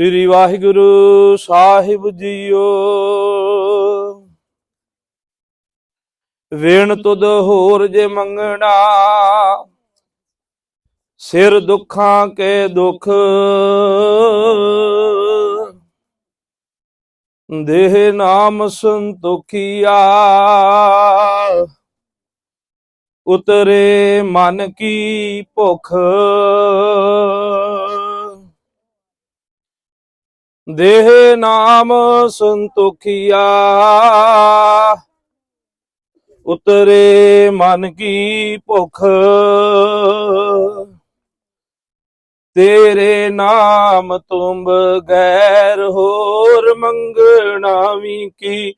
ਸ੍ਰੀ ਵਾਹਿਗੁਰੂ ਸਾਹਿਬ JIO. ਵੇਣ ਤੁਧ ਹੋਰ ਜੇ ਮੰਗਣਾ, ਸਿਰ ਦੁੱਖਾਂ ਕੇ ਦੁੱਖ। ਦੇਹ ਨਾਮ ਸੰਤੋਖੀਆ, ਉਤਰੇ ਮਨ ਕੀ ਭੁਖ। ਦੇਹ ਨਾਮ ਸੰਤੋਖੀਆ। ਉਤਰੇ ਮਨ ਕੀ ਭੁਖ। ਤੇਰੇ ਨਾਮ ਤੁਮ ਗੈਰ ਹੋਰ ਮੰਗਣਾ ਵੀ ਕੀ?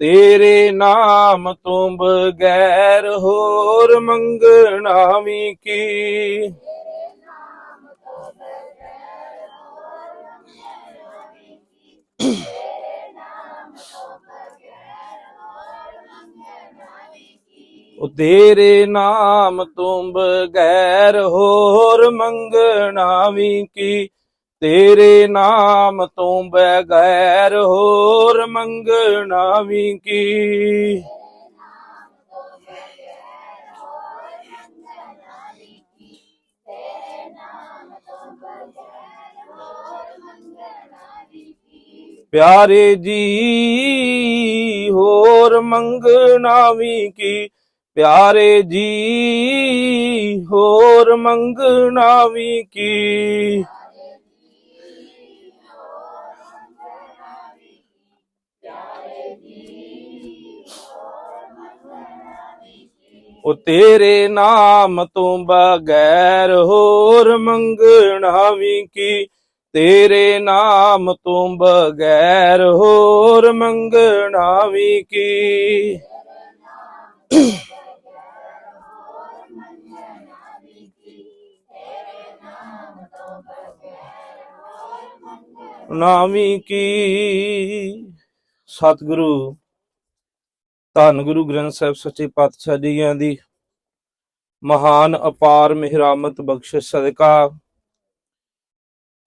ਤੇਰੇ ਨਾਮ ਤੁਮ ਗੈਰ ਹੋਰ ਮੰਗਣਾ ਵੀ ਕੀ? ਉਹ ਤੇਰੇ ਨਾਮ ਤੋਂ ਬਗੈਰ ਹੋਰ ਮੰਗਣਾ ਵੀ ਕੀ? ਤੇਰੇ ਨਾਮ ਤੋਂ ਬਗੈਰ ਹੋਰ ਮੰਗਣਾ ਵੀ ਕੀ? ਪਿਆਰੇ ਜੀ, ਹੋਰ ਮੰਗਣਾ ਵੀ ਕੀ? ਪਿਆਰੇ ਜੀ, ਹੋਰ ਮੰਗਣਾ ਵੀ ਕੀ? ਉਹ ਤੇਰੇ ਨਾਮ ਤੋਂ ਬਗੈਰ ਹੋਰ ਮੰਗਣਾ ਵੀ ਕੀ? ਤੇਰੇ ਨਾਮ ਤੋਂ ਬਗੈਰ ਹੋਰ ਮੰਗਣਾ ਵੀ ਕੀ? ਨਾਮੀ ਕੀ? ਸਤਿਗੁਰੂ, ਧੰਨ ਗੁਰੂ ਗ੍ਰੰਥ ਸਾਹਿਬ ਸੱਚੇ ਪਾਤਸ਼ਾਹ ਜੀਆਂ ਦੀ ਮਹਾਨ ਅਪਾਰ ਮਿਹਰਾਮਤ ਬਖਸ਼ਿਸ਼ ਸਦਕਾ।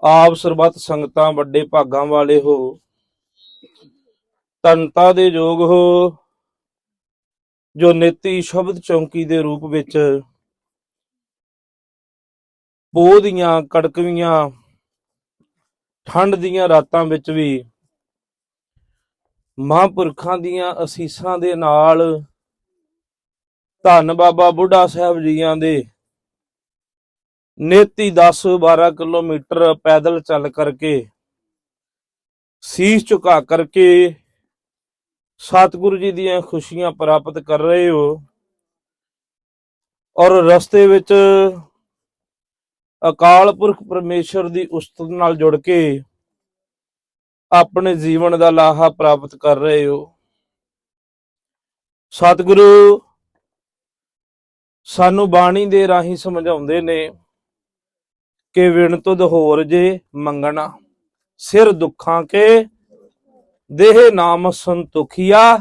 ਆਪ ਸਰਬੱਤ ਸੰਗਤਾਂ ਵੱਡੇ ਭਾਗਾਂ ਵਾਲੇ ਹੋ। ਤਨਤਾ ਦੇ ਯੋਗ ਹੋ। ਜੋ ਨੇਤੀ ਸ਼ਬਦ ਚੌਂਕੀ ਦੇ ਰੂਪ ਵਿੱਚ ਪੋਹ ਦੀਆਂ ਕੜਕਵੀਆਂ ਠੰਡ ਦੀਆਂ ਰਾਤਾਂ ਵਿੱਚ ਵੀ ਮਹਾਂਪੁਰਖਾਂ ਦੀਆਂ ਅਸੀਸਾਂ ਦੇ ਨਾਲ ਧੰਨ ਬਾਬਾ ਬੁੱਢਾ ਸਾਹਿਬ ਜੀਆਂ ਦੇ ਨੇਤੀ 10 12 ਕਿਲੋਮੀਟਰ ਪੈਦਲ ਚੱਲ ਕਰਕੇ, ਸੀਸ ਝੁਕਾ ਕਰਕੇ ਸਤਿਗੁਰੂ ਜੀ ਦੀਆਂ ਖੁਸ਼ੀਆਂ ਪ੍ਰਾਪਤ ਕਰ ਰਹੇ ਹੋ ਔਰ ਰਸਤੇ ਵਿੱਚ ਅਕਾਲ ਪੁਰਖ ਪਰਮੇਸ਼ਰ ਦੀ ਉਸਤਤ ਨਾਲ ਜੁੜ ਕੇ ਆਪਣੇ ਜੀਵਨ ਦਾ ਲਾਹਾ ਪ੍ਰਾਪਤ ਕਰ ਰਹੇ ਹੋ। ਸਤਿਗੁਰੂ, ਸਾਨੂੰ ਬਾਣੀ ਦੇ ਰਾਹੀਂ ਸਮਝਾਉਂਦੇ ਨੇ ਕਿ ਵਿਣ ਤੁਧ ਹੋਰ ਜੇ ਮੰਗਣਾ, ਸਿਰ ਦੁੱਖਾਂ ਕੇ ਦੇਹ ਨਾਮ ਸੰਤੁਖੀਆ,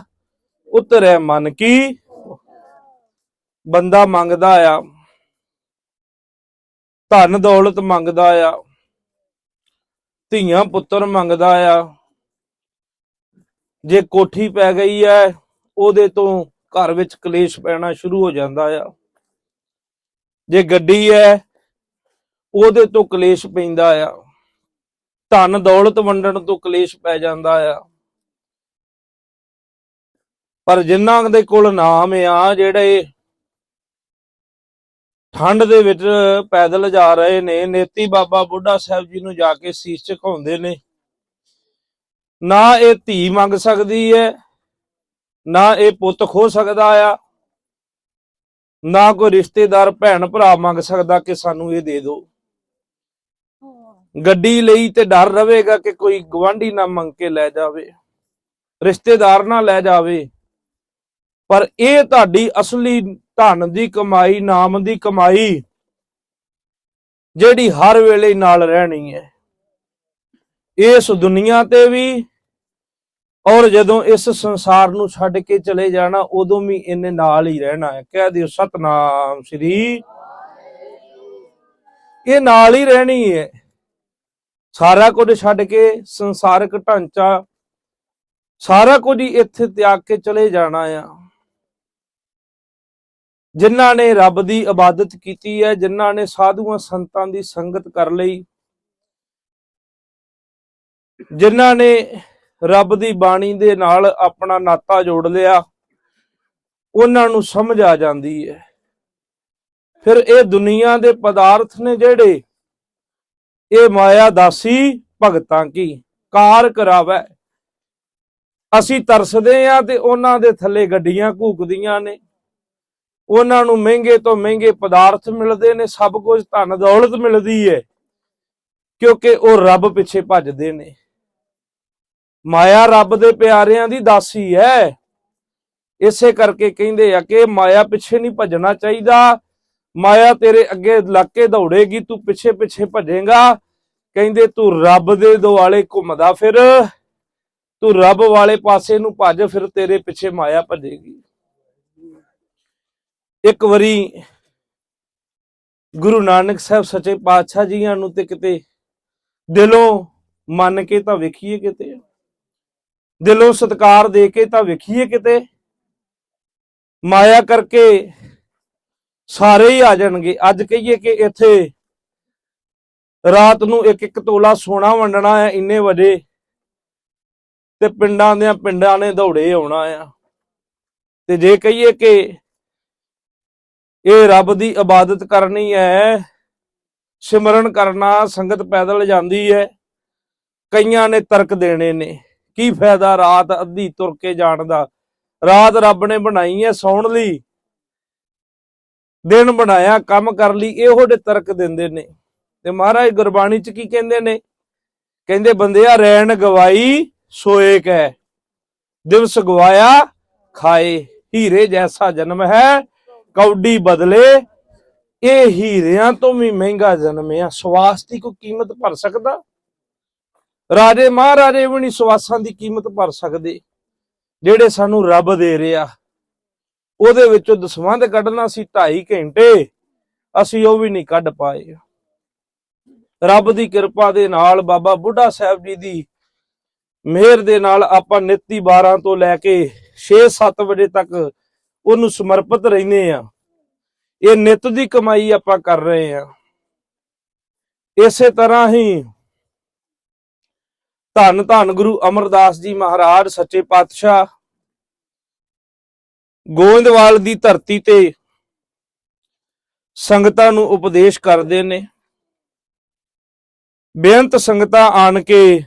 ਉਤਰੈ ਮਨ ਕੀ, ਬੰਦਾ ਮੰਗਦਾ ਆ। ਧਨ ਦੌਲਤ ਮੰਗਦਾ ਆ, ਧੀਆਂ ਪੁੱਤਰ ਮੰਗਦਾ ਆ। ਜੇ ਕੋਠੀ ਪੈ ਗਈ ਐ, ਉਹਦੇ ਤੋਂ ਘਰ ਵਿੱਚ ਕਲੇਸ਼ ਪੈਣਾ ਸ਼ੁਰੂ ਹੋ ਜਾਂਦਾ ਆ। ਜੇ ਗੱਡੀ ਐ, ਉਹਦੇ ਤੋਂ ਕਲੇਸ਼ ਪੈਂਦਾ ਆ। ਧਨ ਦੌਲਤ ਵੰਡਣ ਤੋਂ ਕਲੇਸ਼ ਪੈ ਜਾਂਦਾ ਆ। ਪਰ ਜਿਨ੍ਹਾਂ ਦੇ ਕੋਲ ਨਾਮ ਆ, ਜਿਹੜੇ ਠੰਡ ਦੇ ਵਿੱਚ ਪੈਦਲ ਜਾ ਰਹੇ ਨੇ। ਨੇਤੀ ਬਾਬਾ ਬੁੱਢਾ ਸਾਹਿਬ ਜੀ ਨੂੰ ਜਾ ਕੇ ਸੀਸ ਝੁਕਾਉਂਦੇ ਨੇ। ਨਾ ਇਹ ਧੀ ਮੰਗ ਸਕਦੀ ਹੈ, ਨਾ ਇਹ ਪੁੱਤ ਖੋ ਸਕਦਾ ਆ, ਨਾ ਕੋਈ ਰਿਸ਼ਤੇਦਾਰ, ਭੈਣ, ਭਰਾ ਮੰਗ ਸਕਦਾ ਕਿ ਸਾਨੂੰ ਇਹ ਦੇ ਦਿਓ। ਗੱਡੀ ਲਈ ਤੇ ਡਰ ਰਹੇਗਾ ਕਿ ਕੋਈ ਗਵਾਂਢੀ ਨਾ ਮੰਗ ਕੇ ਲੈ ਜਾਵੇ, ਰਿਸ਼ਤੇਦਾਰ ਨਾ ਲੈ ਜਾਵੇ। ਪਰ ਇਹ ਤੁਹਾਡੀ ਅਸਲੀ ਧਨ ਦੀ ਕਮਾਈ, ਨਾਮ ਦੀ ਕਮਾਈ ਜਿਹੜੀ ਹਰ ਵੇਲੇ ਨਾਲ ਰਹਿਣੀ ਹੈ। ਇਸ ਦੁਨੀਆ ਤੇ ਵੀ ਔਰ ਜਦੋਂ ਇਸ ਸੰਸਾਰ ਨੂੰ ਛੱਡ ਕੇ ਚਲੇ ਜਾਣਾ, ਉਦੋਂ ਵੀ ਇਹਨੇ ਨਾਲ ਹੀ ਰਹਿਣਾ ਹੈ। ਕਹਿ ਦਿਓ ਸਤਨਾਮ ਸ੍ਰੀ ਇਹ ਨਾਲ ਹੀ ਰਹਿਣੀ ਹੈ। ਸਾਰਾ ਕੁਝ ਛੱਡ ਕੇ ਸੰਸਾਰਿਕ ਢਾਂਚਾ, ਸਾਰਾ ਕੁਝ ਹੀ ਇੱਥੇ ਤਿਆਗ ਕੇ ਚਲੇ ਜਾਣਾ ਆ। ਜਿਨ੍ਹਾਂ ਨੇ ਰੱਬ ਦੀ ਇਬਾਦਤ ਕੀਤੀ ਹੈ, ਜਿਨ੍ਹਾਂ ਨੇ ਸਾਧੂਆਂ ਸੰਤਾਂ ਦੀ ਸੰਗਤ ਕਰ ਲਈ, ਜਿਨ੍ਹਾਂ ਨੇ ਰੱਬ ਦੀ ਬਾਣੀ ਦੇ ਨਾਲ ਆਪਣਾ ਨਾਤਾ ਜੋੜ ਲਿਆ, ਉਹਨਾਂ ਨੂੰ ਸਮਝ ਆ ਜਾਂਦੀ ਹੈ। ਫਿਰ ਇਹ ਦੁਨੀਆ ਦੇ ਪਦਾਰਥ ਨੇ ਜਿਹੜੇ, ਇਹ ਮਾਇਆ ਦਾਸੀ ਭਗਤਾਂ ਕੀ, ਕਾਰ ਕਰਾਵੇ। ਅਸੀਂ ਤਰਸਦੇ ਆ ਤੇ ਉਹਨਾਂ ਦੇ ਥੱਲੇ ਗੱਡੀਆਂ ਘੂਕਦੀਆਂ ਨੇ। ਉਹਨਾਂ ਨੂੰ ਮਹਿੰਗੇ ਤੋਂ ਮਹਿੰਗੇ ਪਦਾਰਥ ਮਿਲਦੇ ਨੇ, ਸਭ ਕੁਝ ਧਨ ਦੌਲਤ ਮਿਲਦੀ ਹੈ ਕਿਉਂਕਿ ਉਹ ਰੱਬ ਪਿੱਛੇ ਭੱਜਦੇ ਨੇ। ਮਾਇਆ ਰੱਬ ਦੇ ਪਿਆਰਿਆਂ ਦੀ ਦਾਸੀ ਹੈ ਇਸੇ ਕਰਕੇ ਕਹਿੰਦੇ ਆ ਕਿ ਮਾਇਆ ਪਿੱਛੇ ਨਹੀਂ ਭੱਜਣਾ ਚਾਹੀਦਾ। ਮਾਇਆ ਤੇਰੇ ਅੱਗੇ ਲੱਗ ਕੇ ਦੌੜੇਗੀ, ਤੂੰ ਪਿੱਛੇ ਪਿੱਛੇ ਭੱਜੇਗਾ। ਕਹਿੰਦੇ ਤੂੰ ਰੱਬ ਦੇ ਦੁਆਲੇ ਘੁੰਮਦਾ ਫਿਰ, ਤੂੰ ਰੱਬ ਵਾਲੇ ਪਾਸੇ ਨੂੰ ਭੱਜ, ਫਿਰ ਤੇਰੇ ਪਿੱਛੇ ਮਾਇਆ ਭੱਜੇਗੀ। ਇੱਕ ਵਾਰੀ ਗੁਰੂ ਨਾਨਕ ਸਾਹਿਬ ਸੱਚੇ ਪਾਤਸ਼ਾਹ ਜੀਆਂ ਨੂੰ ਤੇ ਕਿਤੇ ਦਿਲੋਂ ਮੰਨ ਕੇ ਤਾਂ ਵੇਖੀਏ ਕਿਤੇ, ਦਿਲੋਂ ਸਤਕਾਰ ਦੇ ਕੇ ਤਾਂ ਵੇਖੀਏ ਕਿਤੇ, ਮਾਇਆ ਕਰਕੇ ਸਾਰੇ ਹੀ ਆ ਜਾਣਗੇ। ਅੱਜ ਕਹੀਏ ਕਿ ਇੱਥੇ ਰਾਤ ਨੂੰ ਇੱਕ ਇੱਕ ਤੋਲਾ ਸੋਨਾ ਵੰਡਣਾ ਹੈ ਇੰਨੇ ਵਜੇ ਤੇ ਪਿੰਡਾਂ ਦੇ ਪਿੰਡਾਂ ਨੇ ਦੌੜੇ ਆਉਣਾ ਆ। ਤੇ ਜੇ ਕਹੀਏ ਕਿ ਇਹ ਰੱਬ ਦੀ ਇਬਾਦਤ ਕਰਨੀ ਹੈ। ਸਿਮਰਨ ਕਰਨਾ, ਸੰਗਤ ਪੈਦਲ ਜਾਂਦੀ ਹੈ। ਕਈਆਂ ਨੇ ਤਰਕ ਦੇਣੇ ਨੇ। ਕੀ ਫਾਇਦਾ ਰਾਤ ਅੱਧੀ ਤੁਰ ਕੇ ਜਾਣ ਦਾ? ਰਾਤ ਰੱਬ ਨੇ ਬਣਾਈ ਹੈ ਸੌਣ ਲਈ। ਦਿਨ ਬਣਾਇਆ, ਕੰਮ ਕਰ ਲਈ, ਇਹੋ ਜਿਹੇ ਤਰਕ ਦਿੰਦੇ ਨੇ। ਤੇ ਮਹਾਰਾਜ ਗੁਰਬਾਣੀ ਚ ਕੀ ਕਹਿੰਦੇ ਨੇ? ਕਹਿੰਦੇ, ਬੰਦਿਆ, ਰੈਣ ਗਵਾਈ, ਸੋਏ ਕੈ। ਦਿਵਸ ਗਵਾਇਆ, ਖਾਏ। ਹੀਰੇ ਜੈਸਾ ਜਨਮ ਹੈ ਕੌਡੀ ਬਦਲੇ, ਇਹ ਹੀਰਿਆਂ ਤੋਂ ਵੀ ਮਹਿੰਗਾ ਜਨਮ ਸਵਾਸ ਦੀ ਕੋਈ ਕੀਮਤ ਭਰ ਸਕਦਾ? ਰਾਜੇ ਮਹਾਰਾਜੇ ਵੀ ਨਹੀਂ ਸਵਾਸਾਂ ਦੀ ਕੀਮਤ ਭਰ ਸਕਦੇ। ਜਿਹੜੇ ਸਾਨੂੰ ਰੱਬ ਦੇ ਰਿਹਾ, ਉਹਦੇ ਵਿੱਚੋਂ ਦਸਵੰਧ ਕੱਢਣਾ ਸੀ 2.5 ਘੰਟੇ, ਅਸੀਂ ਉਹ ਵੀ ਨਹੀਂ ਕੱਢ ਪਾਏ। ਰੱਬ ਦੀ ਕਿਰਪਾ ਦੇ ਨਾਲ ਬਾਬਾ ਬੁੱਢਾ ਸਾਹਿਬ ਜੀ ਦੀ ਮਿਹਰ ਦੇ ਨਾਲ ਆਪਾਂ ਨਿੱਤੀ 12 ਤੋਂ ਲੈ ਕੇ 6-7 ਵਜੇ ਤੱਕ ਉਹਨੂੰ ਸਮਰਪਿਤ ਰਹਿੰਦੇ ਆ। ਇਹ ਨਿਤ ਦੀ ਕਮਾਈ ਆਪਾਂ ਕਰ ਰਹੇ ਆ। ਇਸੇ ਤਰ੍ਹਾਂ ਹੀ ਧੰਨ ਧੰਨ ਗੁਰੂ ਅਮਰਦਾਸ ਜੀ ਮਹਾਰਾਜ, ਸੱਚੇ ਪਾਤਸ਼ਾਹ, ਗੋਇੰਦਵਾਲ ਦੀ ਧਰਤੀ ਤੇ ਸੰਗਤਾਂ ਨੂੰ ਉਪਦੇਸ਼ ਕਰਦੇ ਨੇ। ਬੇਅੰਤ ਸੰਗਤਾਂ ਆਣ ਕੇ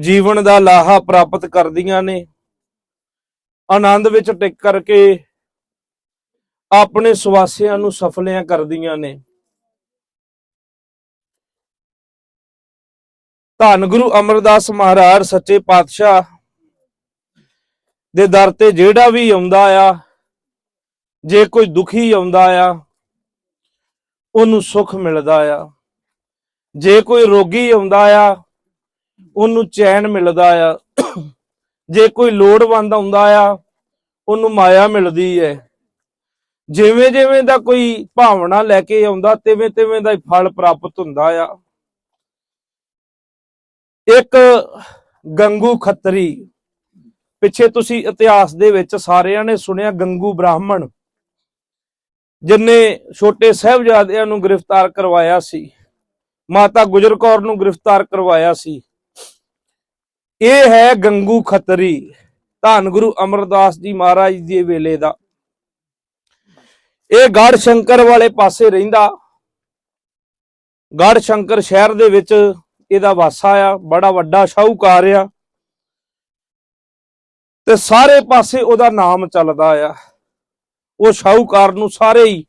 ਜੀਵਨ ਦਾ ਲਾਹਾ ਪ੍ਰਾਪਤ ਕਰਦੀਆਂ ਨੇ। ਆਨੰਦ ਵਿੱਚ ਟਿਕ ਕਰਕੇ ਆਪਣੇ ਸਵਾਸਿਆਂ ਨੂੰ ਸਫਲਿਆਂ ਕਰਦੀਆਂ ਨੇ। ਧੰਨ ਗੁਰੂ ਅਮਰਦਾਸ ਮਹਾਰਾਜ, ਸੱਚੇ ਪਾਤਸ਼ਾਹ ਦੇ ਦਰ ਤੇ ਜਿਹੜਾ ਵੀ ਆਉਂਦਾ ਆ, ਜੇ ਕੋਈ ਦੁਖੀ ਆਉਂਦਾ ਆ, ਉਹਨੂੰ ਸੁੱਖ ਮਿਲਦਾ ਆ। ਜੇ ਕੋਈ ਰੋਗੀ ਆਉਂਦਾ ਆ, ਉਹਨੂੰ ਚੈਨ ਮਿਲਦਾ ਆ। ਜੇ ਕੋਈ ਲੋੜਵੰਦ ਆਉਂਦਾ ਆ, ਉਹਨੂੰ ਮਾਇਆ ਮਿਲਦੀ ਹੈ ਜਿਵੇਂ ਜਿਵੇਂ ਦਾ ਕੋਈ ਭਾਵਨਾ ਲੈ ਕੇ ਆਉਂਦਾ, ਤਿਵੇਂ ਤਿਵੇਂ ਦਾ ਫਲ ਪ੍ਰਾਪਤ ਹੁੰਦਾ ਆ। ਇੱਕ ਗੰਗੂ ਖੱਤਰੀ, ਪਿੱਛੇ ਤੁਸੀਂ ਇਤਿਹਾਸ ਦੇ ਵਿੱਚ ਸਾਰਿਆਂ ਨੇ ਸੁਣਿਆ ਗੰਗੂ ਬ੍ਰਾਹਮਣ, ਜਿਨੇ ਛੋਟੇ ਸਾਹਿਬਜ਼ਾਦਿਆਂ ਨੂੰ ਗ੍ਰਿਫਤਾਰ ਕਰਵਾਇਆ ਸੀ, ਮਾਤਾ ਗੁਜਰ ਕੌਰ ਨੂੰ ਗ੍ਰਿਫਤਾਰ ਕਰਵਾਇਆ ਸੀ। ਇਹ ਹੈ ਗੰਗੂ ਖੱਤਰੀ। ਧੰਨ ਗੁਰੂ ਅਮਰਦਾਸ ਜੀ ਮਹਾਰਾਜ ਦੇ ਵੇਲੇ ਦਾ। ਇਹ ਗੜ ਸ਼ੰਕਰ ਵਾਲੇ ਪਾਸੇ ਰਹਿੰਦਾ। ਗੜ ਸ਼ੰਕਰ ਸ਼ਹਿਰ ਦੇ ਵਿੱਚ ਇਹਦਾ ਵਾਸਾ ਆ, ਬੜਾ ਵੱਡਾ ਸ਼ਾਹੂਕਾਰ ਆ। ਤੇ ਸਾਰੇ ਪਾਸੇ ਉਹਦਾ ਨਾਮ ਚੱਲਦਾ ਆ। ਉਹ ਸ਼ਾਹੂਕਾਰ ਨੂੰ ਸਾਰੇ ਹੀ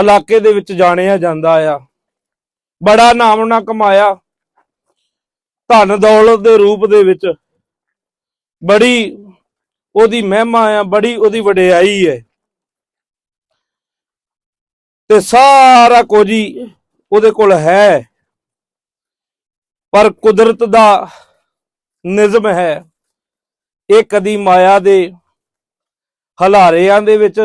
ਇਲਾਕੇ ਦੇ ਵਿੱਚ ਜਾਣਿਆ ਜਾਂਦਾ ਆ। ਬੜਾ ਨਾਮ ਨਾ ਕਮਾਇਆ। ਧਨ ਦੌਲਤ ਦੇ ਰੂਪ ਦੇ ਵਿੱਚ ਬੜੀ ਉਹਦੀ ਮਹਿਮਾ ਆ, ਬੜੀ ਉਹਦੀ ਵਡਿਆਈ ਹੈ। ਤੇ ਸਾਰਾ ਕੁਝ ਹੀ ਉਹਦੇ ਕੋਲ ਹੈ। ਪਰ ਕੁਦਰਤ ਦਾ ਨਿਜ਼ਮ ਹੈ, ਇਹ ਕਦੀ ਮਾਇਆ ਦੇ ਹਲਾਰਿਆਂ ਦੇ ਵਿੱਚ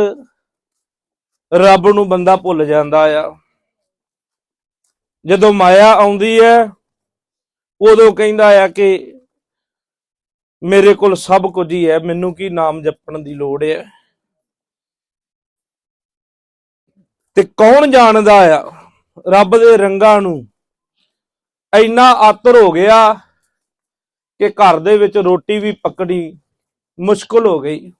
ਰੱਬ ਨੂੰ ਬੰਦਾ ਭੁੱਲ ਜਾਂਦਾ ਆ। ਜਦੋਂ ਮਾਇਆ ਆਉਂਦੀ ਹੈ ਉਦੋਂ ਕਹਿੰਦਾ ਆ ਕਿ ਮੇਰੇ ਕੋਲ ਸਭ ਕੁਝ ਹੀ ਹੈ, ਮੈਨੂੰ ਕੀ ਨਾਮ ਜਪਣ ਦੀ ਲੋੜ ਹੈ? ਤੇ ਕੌਣ ਜਾਣਦਾ ਆ ਰੱਬ ਦੇ ਰੰਗਾਂ ਨੂੰ? ਇੰਨਾ ਆਤਰ ਹੋ ਗਿਆ ਕਿ ਘਰ ਦੇ ਵਿੱਚ ਰੋਟੀ ਵੀ ਪੱਕਣੀ ਮੁਸ਼ਕਲ ਹੋ ਗਈ।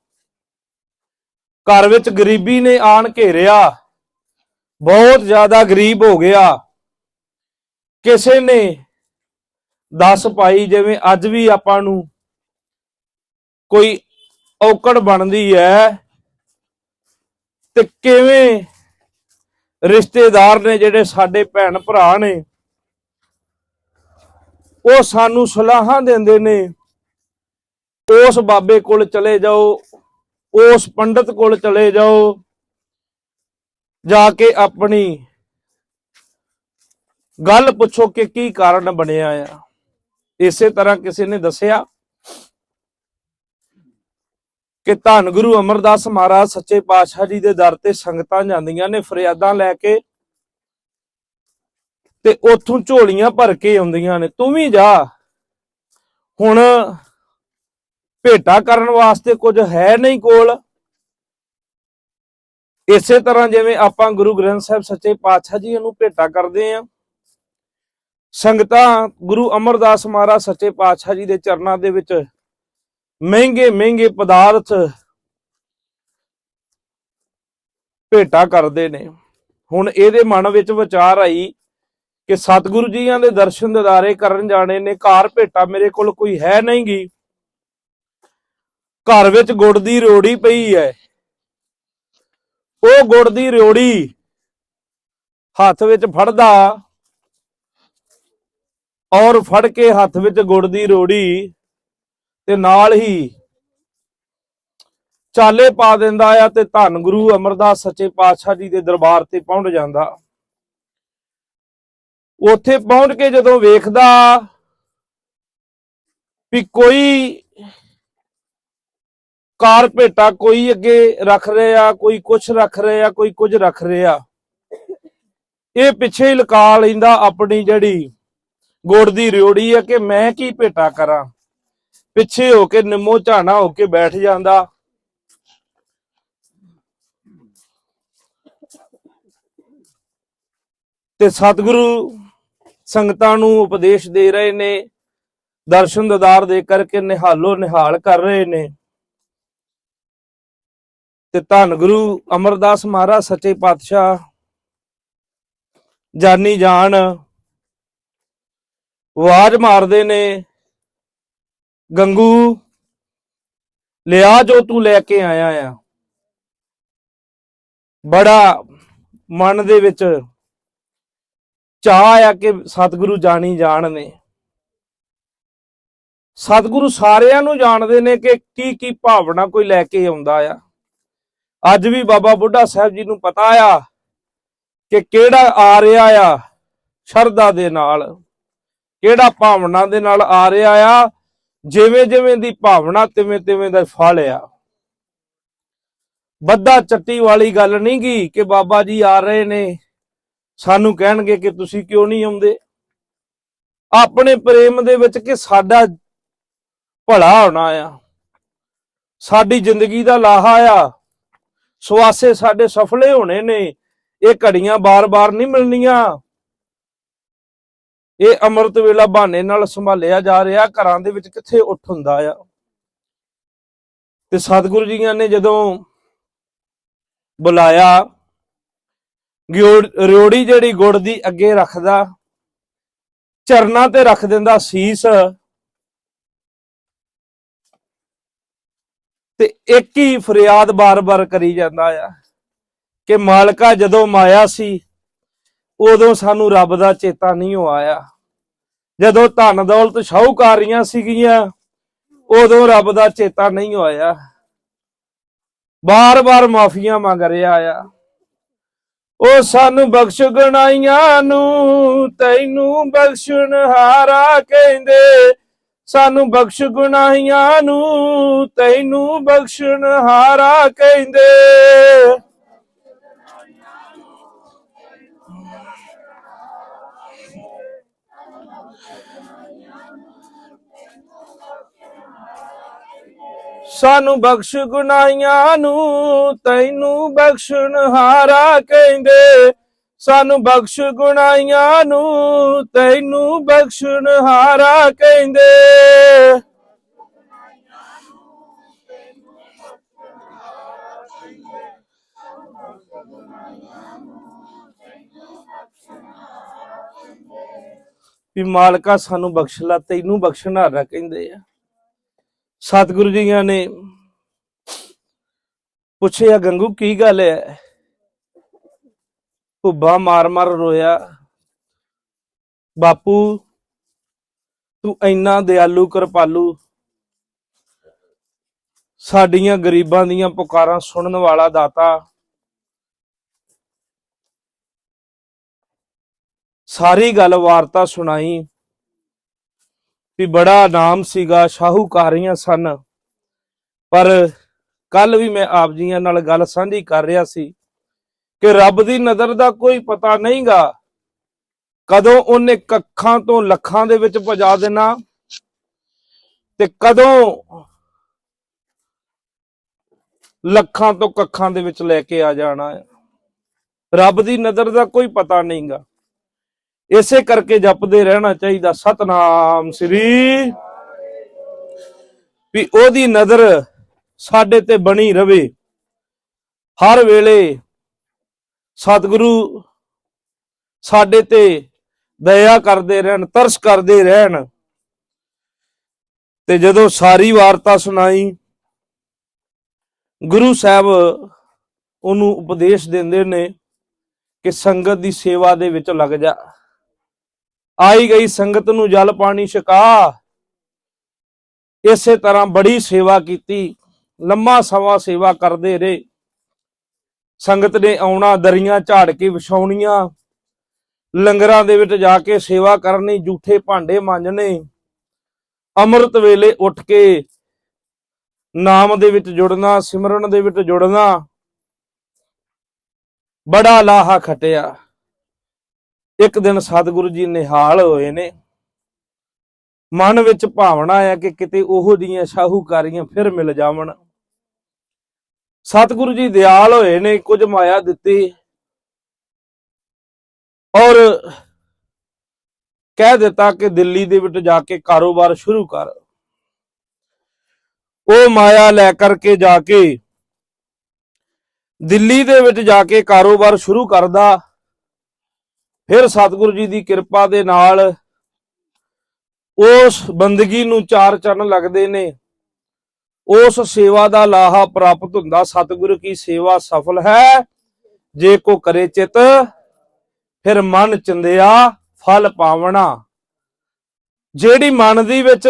ਘਰ ਵਿੱਚ ਗਰੀਬੀ ਨੇ ਆਣ ਘੇਰਿਆ, ਬਹੁਤ ਜ਼ਿਆਦਾ ਗਰੀਬ ਹੋ ਗਿਆ। ਕਿਸੇ ਨੇ ਦੱਸ ਪਾਈ ਜਿਵੇਂ ਅੱਜ ਵੀ ਆਪਾਂ ਨੂੰ ਕੋਈ ਔਕੜ ਬਣਦੀ ਹੈ ਤੇ ਕਿਵੇਂ ਰਿਸ਼ਤੇਦਾਰ ਨੇ ਜਿਹੜੇ ਸਾਡੇ ਭੈਣ ਭਰਾ ਨੇ, ਉਹ ਸਾਨੂੰ ਸਲਾਹਾਂ ਦਿੰਦੇ ਨੇ, ਉਸ ਬਾਬੇ ਕੋਲ ਚਲੇ ਜਾਓ, ਉਸ ਪੰਡਤ ਕੋਲ ਚਲੇ ਜਾਓ, ਜਾ ਕੇ ਆਪਣੀ ਗੱਲ ਪੁੱਛੋ ਕਿ ਕੀ ਕਾਰਨ ਬਣਿਆ ਆ। ਇਸੇ ਤਰ੍ਹਾਂ ਕਿਸੇ ਨੇ ਦੱਸਿਆ ਕਿ ਧੰਨ ਗੁਰੂ ਅਮਰਦਾਸ ਮਹਾਰਾਜ ਸੱਚੇ ਪਾਤਸ਼ਾਹ ਜੀ ਦੇ ਦਰ ਤੇ ਸੰਗਤਾਂ ਜਾਂਦੀਆਂ ਨੇ, ਫਰਿਆਦਾਂ ਲੈ ਕੇ ਤੇ ਉੱਥੋਂ ਝੋਲੀਆਂ ਭਰ ਕੇ ਆਉਂਦੀਆਂ ਨੇ। ਤੂੰ ਵੀ ਜਾ। ਹੁਣ ਭੇਟਾ ਕਰਨ ਵਾਸਤੇ ਕੁਝ ਹੈ ਨਹੀਂ ਕੋਲ। ਇਸੇ ਤਰ੍ਹਾਂ ਜਿਵੇਂ ਆਪਾਂ ਗੁਰੂ ਗ੍ਰੰਥ ਸਾਹਿਬ ਸੱਚੇ ਪਾਤਸ਼ਾਹ ਜੀ ਨੂੰ ਭੇਟਾ ਕਰਦੇ ਆਂ ਸੰਗਤਾਂ, ਗੁਰੂ ਅਮਰਦਾਸ ਮਹਾਰਾਜ ਸੱਚੇ ਪਾਤਸ਼ਾਹ ਜੀ ਦੇ ਚਰਨਾਂ ਦੇ ਵਿੱਚ ਮਹਿੰਗੇ ਮਹਿੰਗੇ ਪਦਾਰਥ ਭੇਟਾ ਕਰਦੇ ਨੇ। ਹੁਣ ਇਹਦੇ ਮਨ ਵਿੱਚ ਵਿਚਾਰ ਆਈ ਕਿ ਸਤਿਗੁਰੂ ਜੀਆਂ ਦੇ ਦਰਸ਼ਨ ਦਿਦਾਰੇ ਕਰਨ ਜਾਣੇ ਨੇ, ਘਰ ਭੇਟਾ ਮੇਰੇ ਕੋਲ ਕੋਈ ਹੈ ਨਹੀਂਗੀ। ਘਰ ਵਿੱਚ ਗੁੜ ਦੀ ਰੋੜੀ ਪਈ ਹੈ। ਉਹ ਗੁੜ ਦੀ ਰੋੜੀ ਹੱਥ ਵਿੱਚ ਫੜਦਾ ਔਰ ਫੜ ਕੇ ਹੱਥ ਵਿੱਚ ਗੁੜ ਦੀ ਰੋੜੀ ਤੇ ਨਾਲ ਹੀ ਚਾਲੇ ਪਾ ਦਿੰਦਾ ਆ ਤੇ ਧੰਨ ਗੁਰੂ ਅਮਰਦਾਸ ਸੱਚੇ ਪਾਤਸ਼ਾਹ ਜੀ ਦੇ ਦਰਬਾਰ ਤੇ ਪਹੁੰਚ ਜਾਂਦਾ। ਉੱਥੇ ਪਹੁੰਚ ਕੇ ਜਦੋਂ ਵੇਖਦਾ ਵੀ ਕੋਈ ਕਾਰਪੇਟਾ ਕੋਈ ਅੱਗੇ ਰੱਖ ਰਿਹਾ, ਕੋਈ ਕੁਛ ਰੱਖ ਰਿਹਾ, ਕੋਈ ਕੁਝ ਰੱਖ ਰਿਹਾ, ਇਹ ਪਿੱਛੇ ਹੀ ਲਕਾ ਲੈਂਦਾ ਆਪਣੀ ਜਿਹੜੀ ਗੁੜ ਦੀ ਰਿਓੜੀ ਹੈ ਕਿ ਮੈਂ ਕੀ ਭੇਟਾ ਕਰਾਂ? ਪਿੱਛੇ ਹੋ ਕੇ ਨਿੰਮੋ ਝਾਣਾ ਹੋ ਕੇ ਬੈਠ ਜਾਂਦਾ। ਤੇ ਸਤਿਗੁਰੂ ਸੰਗਤਾਂ ਨੂੰ ਉਪਦੇਸ਼ ਦੇ ਰਹੇ ਨੇ, ਦਰਸ਼ਨ ਦਦਾਰ ਦੇ ਕਰਕੇ ਨਿਹਾਲੋ ਨਿਹਾਲ ਕਰ ਰਹੇ ਨੇ। ਤੇ ਧੰਨ ਗੁਰੂ ਅਮਰਦਾਸ ਮਹਾਰਾਜ, ਸੱਚੇ ਪਾਤਸ਼ਾਹ, ਜਾਨੀ ਜਾਨ ਆਵਾਜ਼ ਮਾਰਦੇ ਨੇ। ਗੰਗੂ, ਲਿਆ ਜੋ ਤੂੰ ਲੈ ਕੇ ਆਇਆ ਆ। ਬੜਾ ਮਨ ਦੇ ਵਿੱਚ ਚਾਹ ਆ ਕਿ ਸਤਿਗੁਰੂ ਜਾਣੀ ਜਾਣ ਨੇ। ਸਤਿਗੁਰੂ ਸਾਰਿਆਂ ਨੂੰ ਜਾਣਦੇ ਨੇ ਕਿ ਕੀ ਕੀ ਭਾਵਨਾ ਕੋਈ ਲੈ ਕੇ ਆਉਂਦਾ ਆ। ਅੱਜ ਵੀ ਬਾਬਾ ਬੁੱਢਾ ਸਾਹਿਬ ਜੀ ਨੂੰ ਪਤਾ ਆ ਕਿ ਕਿਹੜਾ ਆ ਰਿਹਾ ਆ ਸ਼ਰਧਾ ਦੇ ਨਾਲ। ਕਿਹੜਾ ਭਾਵਨਾ ਦੇ ਨਾਲ ਆ ਰਿਹਾ ਆ? ਜਿਵੇਂ ਜਿਵੇਂ ਦੀ ਭਾਵਨਾ, ਤਿਵੇਂ ਤਿਵੇਂ ਦਾ ਫਲ ਆ। ਬੱਦਾ ਚੱਟੀ ਵਾਲੀ ਗੱਲ ਨਹੀਂ ਗੀ ਕਿ ਬਾਬਾ ਜੀ ਆ ਰਹੇ ਨੇ। ਸਾਨੂੰ ਕਹਿਣਗੇ ਕਿ ਤੁਸੀਂ ਕਿਉਂ ਨਹੀਂ ਆਉਂਦੇ? ਆਪਣੇ ਪ੍ਰੇਮ ਦੇ ਵਿੱਚ ਕਿ ਸਾਡਾ ਭਲਾ ਹੋਣਾ ਆ? ਸਾਡੀ ਜ਼ਿੰਦਗੀ ਦਾ ਲਾਹਾ ਆ? ਸਵਾਸੇ ਸਾਡੇ ਸਫਲੇ ਹੋਣੇ ਨੇ। ਇਹ ਘੜੀਆਂ ਬਾਰ-ਬਾਰ ਨਹੀਂ ਮਿਲਣੀਆਂ। ਇਹ ਅੰਮ੍ਰਿਤ ਵੇਲਾ ਬਹਾਨੇ ਨਾਲ ਸੰਭਾਲਿਆ ਜਾ ਰਿਹਾ, ਘਰਾਂ ਦੇ ਵਿੱਚ ਕਿੱਥੇ ਉੱਠ ਹੁੰਦਾ ਆ। ਤੇ ਸਤਿਗੁਰੂ ਜੀਆਂ ਨੇ ਜਦੋਂ ਬੁਲਾਇਆ, ਗਿਓ- ਰਿਓੜੀ ਜਿਹੜੀ ਗੁੜ ਦੀ ਅੱਗੇ ਰੱਖਦਾ, ਚਰਨਾਂ ਤੇ ਰੱਖ ਦਿੰਦਾ ਸੀਸ, ਤੇ ਇੱਕ ਹੀ ਫਰਿਆਦ ਬਾਰ-ਬਾਰ ਕਰੀ ਜਾਂਦਾ ਆ ਕਿ ਮਾਲਕਾ ਜਦੋਂ ਮਾਇਆ ਸੀ ਉਦੋਂ ਸਾਨੂੰ ਰੱਬ ਦਾ ਚੇਤਾ ਨਹੀਂ ਹੋ ਆਇਆ। ਜਦੋਂ ਧਨ ਦੌਲਤ ਸ਼ਾਹੂਕਾਰੀਆਂ ਸੀਗੀਆਂ, ਉਦੋਂ ਰੱਬ ਦਾ ਚੇਤਾ ਨਹੀਂ ਹੋਇਆ ਬਾਰ-ਬਾਰ ਮਾਫੀਆਂ ਮੰਗ ਰਿਹਾ ਆ। ਉਹ ਸਾਨੂੰ ਬਖਸ਼ ਗਣਾਈਆਂ ਨੂੰ, ਤੈਨੂੰ ਬਖਸ਼ਣ ਹਾਰਾ ਕਹਿੰਦੇ। ਸਾਨੂੰ ਬਖਸ਼ ਗੁਨਾਹੀਆਂ ਨੂੰ, ਤੈਨੂੰ ਬਖਸ਼ਣ ਹਾਰਾ ਕਹਿੰਦੇ। ਸਾਨੂੰ ਬਖਸ਼ ਗੁਨਾਹੀਆਂ ਨੂੰ, ਤੈਨੂੰ ਬਖਸ਼ਣ ਹਾਰਾ ਕਹਿੰਦੇ। ਸਾਨੂੰ ਬਖਸ਼ ਗੁਨਾਹੀਆਂ ਨੂੰ, ਤੈਨੂੰ ਬਖਸ਼ਣ ਹਾਰਾ ਕਹਿੰਦੇ। ਵੀ ਮਾਲਕਾ ਸਾਨੂੰ ਬਖਸ਼ ਲਾ ਤੈਨੂੰ ਬਖਸ਼ਣ ਹਾਰਾ ਕਹਿੰਦੇ ਆ। ਸਤਿਗੁਰੂ ਜੀਆਂ ਨੇ ਪੁੱਛਿਆ, ਗੰਗੂ, ਕੀ ਗੱਲ ਹੈ ਭੁੱਬਾ ਮਾਰ ਮਾਰ ਰੋਇਆ, ਬਾਪੂ, ਤੂੰ ਇੰਨਾ ਦਿਆਲੂ, ਕਿਰਪਾਲੂ, ਸਾਡੀਆਂ ਗਰੀਬਾਂ ਦੀਆਂ ਪੁਕਾਰਾਂ ਸੁਣਨ ਵਾਲਾ ਦਾਤਾ, ਸਾਰੀ ਗੱਲ ਵਾਰਤਾ ਸੁਣਾਈ ਵੀ ਬੜਾ ਨਾਮ ਸੀਗਾ, ਸ਼ਾਹੂਕਾਰੀਆਂ ਸਨ। ਪਰ ਕੱਲ ਵੀ ਮੈਂ ਆਪ ਜੀਆਂ ਨਾਲ ਗੱਲ ਸਾਂਝੀ ਕਰ ਰਿਹਾ ਸੀ ਕਿ ਰੱਬ ਦੀ ਨਜ਼ਰ ਦਾ ਕੋਈ ਪਤਾ ਨਹੀਂਗਾ ਕਦੋਂ ਉਹਨੇ ਕੱਖਾਂ ਤੋਂ ਲੱਖਾਂ ਦੇ ਵਿੱਚ ਪਹੁੰਚਾ ਦੇਣਾ ਤੇ ਕਦੋਂ ਲੱਖਾਂ ਤੋਂ ਕੱਖਾਂ ਦੇ ਵਿੱਚ ਲੈ ਕੇ ਆ ਜਾਣਾ। ਰੱਬ ਦੀ ਨਜ਼ਰ ਦਾ ਕੋਈ ਪਤਾ ਨਹੀਂਗਾ। ਇਸੇ ਕਰਕੇ ਜਪਦੇ ਰਹਿਣਾ ਚਾਹੀਦਾ। ਸਤਨਾਮ ਸ੍ਰੀ ਵੀ ਉਹਦੀ ਨਜ਼ਰ ਸਾਡੇ ਤੇ ਬਣੀ ਰਵੇ। ਹਰ ਵੇਲੇ ਸਤਿਗੁਰੂ ਸਾਡੇ ਤੇ ਦਇਆ ਕਰਦੇ ਰਹਿਣ, ਤਰਸ ਕਰਦੇ ਰਹਿਣ। ਤੇ ਜਦੋਂ ਸਾਰੀ ਵਾਰਤਾ ਸੁਣਾਈ, ਗੁਰੂ ਸਾਹਿਬ ਉਹਨੂੰ ਉਪਦੇਸ਼ ਦਿੰਦੇ ਨੇ ਕਿ ਸੰਗਤ ਦੀ ਸੇਵਾ ਦੇ ਵਿੱਚ ਲੱਗ ਜਾ। ਆਈ ਗਈ ਸੰਗਤ ਨੂੰ ਜਲ ਪਾਣੀ ਛਕਾ। ਇਸੇ ਤਰ੍ਹਾਂ ਬੜੀ ਸੇਵਾ ਕੀਤੀ, ਲੰਮਾ ਸਮਾਂ ਸੇਵਾ ਕਰਦੇ ਰਹੇ। ਸੰਗਤ ਨੇ ਆਉਣਾ, ਦਰੀਆਂ ਝਾੜ ਕੇ ਵਿਛਾਉਣੀਆਂ। ਲੰਗਰਾਂ ਦੇ ਵਿੱਚ ਜਾ ਕੇ ਸੇਵਾ ਕਰਨੀ ਝੂਠੇ ਭਾਂਡੇ ਮਾਂਜਣੇ। ਅੰਮ੍ਰਿਤ ਵੇਲੇ ਉੱਠ ਕੇ ਨਾਮ ਦੇ ਵਿੱਚ ਜੁੜਨਾ, ਸਿਮਰਨ ਦੇ ਵਿੱਚ ਜੁੜਨਾ। ਬੜਾ ਲਾਹਾ ਖਟਿਆ। ਇੱਕ ਦਿਨ ਸਤਿਗੁਰੂ ਜੀ ਨਿਹਾਲ ਹੋਏ ਨੇ। ਮਨ ਵਿੱਚ ਭਾਵਨਾ ਆ ਕਿ ਕਿਤੇ ਉਹੋ ਜੀਆਂ ਸ਼ਾਹੂਕਾਰੀਆਂ ਫਿਰ ਮਿਲ ਜਾਵਣ। ਸਤਿਗੁਰੂ ਜੀ ਦਿਆਲ ਹੋਏ ਨੇ, ਕੁਝ ਮਾਇਆ ਦਿੱਤੀ। ਔਰ ਕਹਿ ਦਿੱਤਾ ਕਿ ਦਿੱਲੀ ਦੇ ਵਿੱਚ ਜਾ ਕੇ ਕਾਰੋਬਾਰ ਸ਼ੁਰੂ ਕਰ। ਉਹ ਮਾਇਆ ਲੈ ਕਰਕੇ ਜਾ ਕੇ ਦਿੱਲੀ ਦੇ ਵਿੱਚ ਜਾ ਕੇ ਕਾਰੋਬਾਰ ਸ਼ੁਰੂ ਕਰਦਾ। ਫਿਰ ਸਤਿਗੁਰੂ ਜੀ ਦੀ ਕਿਰਪਾ ਦੇ ਨਾਲ ਉਸ ਬੰਦਗੀ ਨੂੰ ਚਾਰ ਚੰਨ ਲੱਗਦੇ ਨੇ। ਉਸ ਸੇਵਾ ਦਾ ਲਾਹਾ ਪ੍ਰਾਪਤ ਹੁੰਦਾ। ਸਤਿਗੁਰੂ ਕੀ ਸੇਵਾ ਸਫਲ ਹੈ। ਜੇ ਕੋ ਕਰੇ ਚਿਤ, ਫਿਰ ਮਨ ਚੰਦਿਆ ਫਲ ਪਾਵਣਾ। ਜਿਹੜੀ ਮਨ ਦੀ ਵਿੱਚ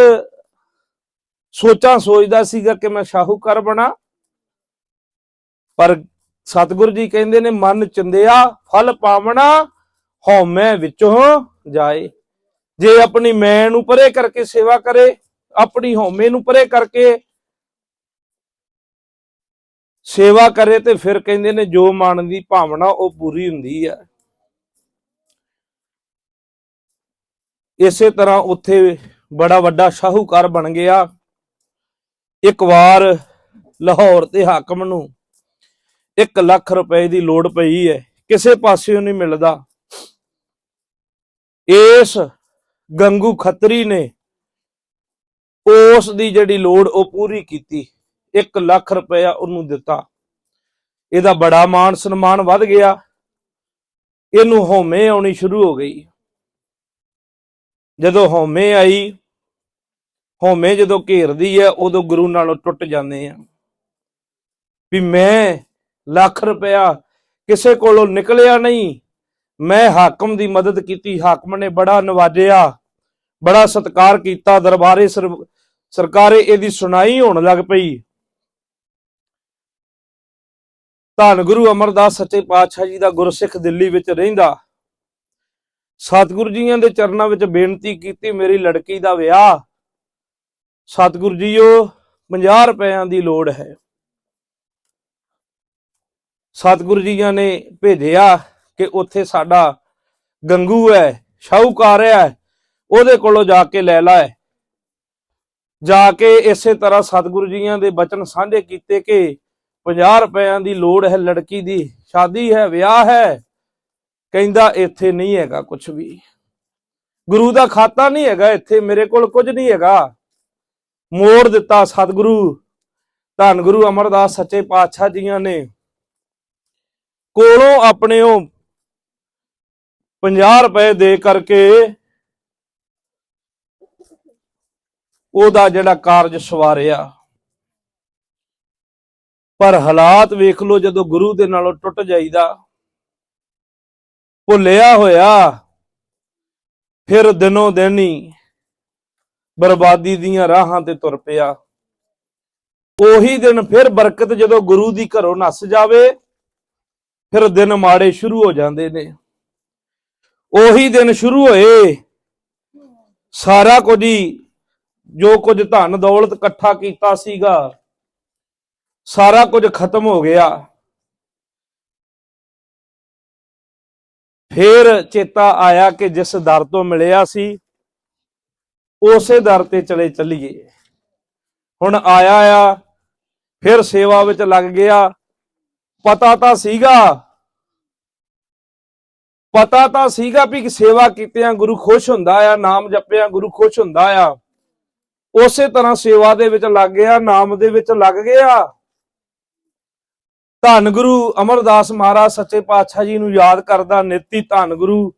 ਸੋਚਾਂ ਸੋਚਦਾ ਸੀਗਾ ਕਿ ਮੈਂ ਸ਼ਾਹੂਕਾਰ ਬਣਾ, ਪਰ ਸਤਿਗੁਰੂ ਜੀ ਕਹਿੰਦੇ ਨੇ, ਮਨ ਚੰਦਿਆ ਫਲ ਪਾਵਣਾ। ਹਉਮੈ ਵਿੱਚੋਂ ਜਾਏ। ਜੇ ਆਪਣੀ ਮੈਂ ਨੂੰ ਪਰੇ ਕਰਕੇ ਸੇਵਾ ਕਰੇ, ਆਪਣੀ ਹਉਮੈ ਨੂੰ ਪਰੇ ਕਰਕੇ ਸੇਵਾ ਕਰੇ ਤੇ ਫਿਰ ਕਹਿੰਦੇ ਨੇ ਜੋ ਮਨ ਦੀ ਭਾਵਨਾ ਉਹ ਪੂਰੀ ਹੁੰਦੀ ਹੈ ਇਸੇ ਤਰ੍ਹਾਂ ਉੱਥੇ ਬੜਾ ਵੱਡਾ ਸ਼ਾਹੂਕਾਰ ਬਣ ਗਿਆ। ਇੱਕ ਵਾਰ ਲਾਹੌਰ ਤੇ ਹਾਕਮ ਨੂੰ 1 ਲੱਖ ਰੁਪਏ ਦੀ ਲੋੜ ਪਈ ਹੈ। ਕਿਸੇ ਪਾਸਿਓਂ ਨਹੀਂ ਮਿਲਦਾ। ਇਸ ਗੰਗੂ ਖੱਤਰੀ ਨੇ ਉਸ ਦੀ ਜਿਹੜੀ ਲੋੜ ਉਹ ਪੂਰੀ ਕੀਤੀ। 1 ਲੱਖ ਰੁਪਇਆ ਉਹਨੂੰ ਦਿੱਤਾ। ਇਹਦਾ ਬੜਾ ਮਾਣ ਸਨਮਾਨ ਵੱਧ ਗਿਆ। ਇਹਨੂੰ ਹਉਮੈ ਆਉਣੀ ਸ਼ੁਰੂ ਹੋ ਗਈ। ਜਦੋਂ ਹਉਮੈ ਆਈ, ਹਉਮੈ ਜਦੋਂ ਘੇਰਦੀ ਹੈ, ਉਦੋਂ ਗੁਰੂ ਨਾਲੋਂ ਟੁੱਟ ਜਾਂਦੇ ਆ। ਵੀ ਮੈਂ ਲੱਖ ਰੁਪਇਆ ਕਿਸੇ ਕੋਲੋਂ ਨਿਕਲਿਆ ਨਹੀਂ। ਮੈਂ ਹਾਕਮ ਦੀ ਮਦਦ ਕੀਤੀ, ਹਾਕਮ ਨੇ ਬੜਾ ਨਵਾਜਿਆ, ਬੜਾ ਸਤਿਕਾਰ ਕੀਤਾ, ਦਰਬਾਰੇ ਸਰ- ਸਰਕਾਰੇ ਇਹਦੀ ਸੁਣਾਈ ਹੋਣ ਲੱਗ ਪਈ। ਧੰਨ ਗੁਰੂ ਅਮਰਦਾਸ ਸੱਚੇ ਪਾਤਸ਼ਾਹ ਜੀ ਦਾ ਗੁਰਸਿੱਖ ਦਿੱਲੀ ਵਿੱਚ ਰਹਿੰਦਾ। ਸਤਿਗੁਰੂ ਜੀਆਂ ਦੇ ਚਰਨਾਂ ਵਿੱਚ ਬੇਨਤੀ ਕੀਤੀ, ਮੇਰੀ ਲੜਕੀ ਦਾ ਵਿਆਹ। ਸਤਿਗੁਰੂ ਜੀਓ 50 ਰੁਪਇਆਂ ਦੀ ਲੋੜ ਹੈ। ਸਤਿਗੁਰੂ ਜੀਆਂ ਨੇ ਭੇਜਿਆ। ਕਿ ਉੱਥੇ ਸਾਡਾ ਗੰਗੂ ਹੈ, ਸ਼ਾਹੂਕਾਰ ਹੈ, ਉਹਦੇ ਕੋਲੋਂ ਜਾ ਕੇ ਲੈ ਲੈ ਜਾ ਕੇ ਇਸੇ ਤਰ੍ਹਾਂ ਸਤਿਗੁਰੂ ਜੀਆਂ ਦੇ ਬਚਨ ਸਾਂਝੇ ਕੀਤੇ ਕਿ 50 ਰੁਪਇਆਂ ਦੀ ਲੋੜ ਹੈ ਲੜਕੀ ਦੀ, ਸ਼ਾਦੀ ਹੈ, ਵਿਆਹ ਹੈ, ਕਹਿੰਦਾ ਇੱਥੇ ਨਹੀਂ ਹੈਗਾ ਕੁਝ ਵੀ। ਗੁਰੂ ਦਾ ਖਾਤਾ ਨਹੀਂ ਹੈਗਾ ਇੱਥੇ, ਮੇਰੇ ਕੋਲ ਕੁਝ ਨਹੀਂ ਹੈਗਾ। ਮੋੜ ਦਿੱਤਾ ਸਤਿਗੁਰੂ। ਧੰਨ ਗੁਰੂ ਅਮਰਦਾਸ ਸੱਚੇ ਪਾਤਸ਼ਾਹ ਜੀਆਂ ਨੇ। ਕੋਲੋਂ ਆਪਣੇ ਉਹ 50 ਰੁਪਏ ਦੇ ਕਰਕੇ ਉਹਦਾ ਜਿਹੜਾ ਕਾਰਜ ਸਵਾਰਿਆ। ਪਰ ਹਾਲਾਤ ਵੇਖ ਲਓ ਜਦੋਂ ਗੁਰੂ ਦੇ ਨਾਲੋਂ ਟੁੱਟ ਜਾਈਦਾ, ਭੁੱਲਿਆ ਹੋਇਆ, ਫਿਰ ਦਿਨੋਂ ਦਿਨ ਹੀ ਬਰਬਾਦੀ ਦੀਆਂ ਰਾਹਾਂ ਤੇ ਤੁਰ ਪਿਆ। ਉਹੀ ਦਿਨ ਫਿਰ ਬਰਕਤ ਜਦੋਂ ਗੁਰੂ ਦੀ ਘਰੋਂ ਨੱਸ ਜਾਵੇ, ਫਿਰ ਦਿਨ ਮਾੜੇ ਸ਼ੁਰੂ ਹੋ ਜਾਂਦੇ ਨੇ। ਉਹੀ ਦਿਨ ਸ਼ੁਰੂ ਹੋਏ। ਸਾਰਾ ਕੁਝ ਹੀ, ਜੋ ਕੁਝ ਧਨ ਦੌਲਤ ਇਕੱਠਾ ਕੀਤਾ ਸੀਗਾ, ਸਾਰਾ ਕੁਝ ਖਤਮ ਹੋ ਗਿਆ। ਫੇਰ ਚੇਤਾ ਆਇਆ ਕਿ ਜਿਸ ਦਰ ਤੋਂ ਮਿਲਿਆ ਸੀ, ਉਸੇ ਦਰ ਤੇ ਚਲੇ ਚੱਲੀਏ। ਹੁਣ ਆਇਆ ਆ, ਫਿਰ ਸੇਵਾ ਵਿੱਚ ਲੱਗ ਗਿਆ। ਪਤਾ ਤਾਂ ਸੀਗਾ ਪਤਾ ਤਾਂ ਸੀਗਾ ਵੀ ਕਿ ਸੇਵਾ ਕੀਤਿਆਂ ਗੁਰੂ ਖੁਸ਼ ਹੁੰਦਾ ਆ, ਨਾਮ ਜਪਿਆ ਗੁਰੂ ਖੁਸ਼ ਹੁੰਦਾ ਆ। ਉਸੇ ਤਰ੍ਹਾਂ ਸੇਵਾ ਦੇ ਵਿੱਚ ਲੱਗ ਗਿਆ, ਨਾਮ ਦੇ ਵਿੱਚ ਲੱਗ ਗਿਆ। ਧੰਨ ਗੁਰੂ ਅਮਰਦਾਸ ਮਹਾਰਾਜ ਸੱਚੇ ਪਾਤਸ਼ਾਹ ਜੀ ਨੂੰ ਯਾਦ ਕਰਦਾ, ਨਿੱਤੀ ਧੰਨ ਗੁਰੂ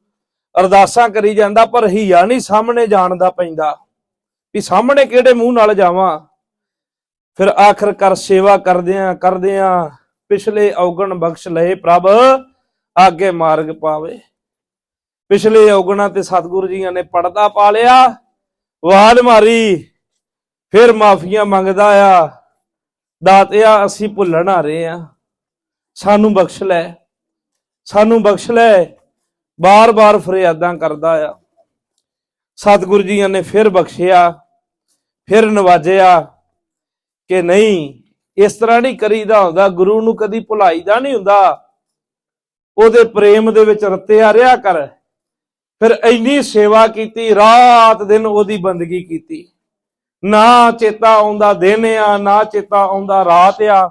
ਅਰਦਾਸਾਂ ਕਰੀ ਜਾਂਦਾ, ਪਰ ਹੀਆ ਨਹੀਂ ਸਾਹਮਣੇ ਜਾਣਦਾ ਪੈਂਦਾ। ਵੀ ਸਾਹਮਣੇ ਕਿਹੜੇ ਮੂੰਹ ਨਾਲ ਜਾਵਾਂ? ਫਿਰ ਆਖਰ ਕਰ ਸੇਵਾ ਕਰਦਿਆਂ ਕਰਦਿਆਂ ਪਿਛਲੇ ਔਗਣ ਬਖਸ਼ ਲਏ ਪ੍ਰਭ। ਆਗੇ ਮਾਰਗ ਪਾਵੇ। ਪਿਛਲੇ ਔਗਣਾਂ ਤੇ ਸਤਿਗੁਰੂ ਜੀਆਂ ਨੇ ਪੜਦਾ ਪਾ ਲਿਆ। ਵਾਦ ਮਾਰੀ, ਫਿਰ ਮਾਫੀਆਂ ਮੰਗਦਾ ਆ। ਦਾਤਿਆ ਅਸੀਂ ਭੁੱਲਣ ਆ ਰਹੇ ਆ। ਸਾਨੂੰ ਬਖਸ਼ ਲੈ, ਸਾਨੂੰ ਬਖਸ਼ ਲੈ। ਬਾਰ-ਬਾਰ ਫਰਿਆਦਾਂ ਕਰਦਾ ਆ। ਸਤਿਗੁਰੂ ਜੀਆਂ ਨੇ ਫਿਰ ਬਖਸ਼ਿਆ, ਫਿਰ ਨਵਾਜਿਆ ਕਿ ਨਹੀਂ, ਇਸ ਤਰ੍ਹਾਂ ਨਹੀਂ ਕਰੀਦਾ ਹੁੰਦਾ, ਗੁਰੂ ਨੂੰ ਕਦੀ ਭੁਲਾਈਦਾ ਨਹੀਂ ਹੁੰਦਾ। ਉਹਦੇ ਪ੍ਰੇਮ ਦੇ ਵਿੱਚ ਰਤਿਆ ਰਿਹਾ ਕਰ। ਫਿਰ ਇੰਨੀ ਸੇਵਾ ਕੀਤੀ, ਰਾਤ ਦਿਨ ਉਹਦੀ ਬੰਦਗੀ ਕੀਤੀ। ਨਾ ਚੇਤਾ ਆਉਂਦਾ ਦਿਨ ਆ, ਨਾ ਚੇਤਾ ਆਉਂਦਾ ਰਾਤ ਆ।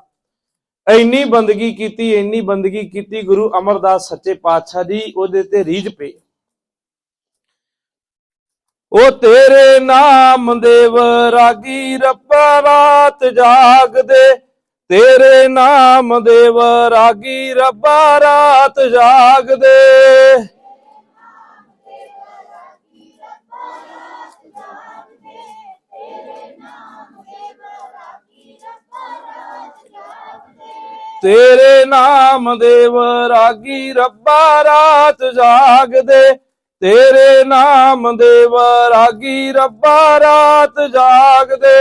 ਇੰਨੀ ਬੰਦਗੀ ਕੀਤੀ, ਇੰਨੀ ਬੰਦਗੀ ਕੀਤੀ, ਗੁਰੂ ਅਮਰਦਾਸ ਸੱਚੇ ਪਾਤਸ਼ਾਹ ਦੀ ਉਹਦੇ ਤੇ ਰੀਝ ਪਈ ਉਹ ਤੇਰੇ ਨਾਮ ਦੇ ਵਰਾਗੀ ਰੱਬਾ ਰਾਤ ਜਾਗਦੇ। ਤੇਰੇ ਨਾਮ ਦੇ ਵਰਾਗੀ ਰੱਬਾ ਰਾਤ ਜਾਗਦੇ ਤੇਰੇ ਨਾਮ ਦੇ ਵਰਾਗੀ ਰੱਬਾ ਰਾਤ ਜਾਗਦੇ ਤੇਰੇ ਨਾਮ ਦੇ ਵਰਾਗੀ ਰੱਬਾ ਰਾਤ ਜਾਗਦੇ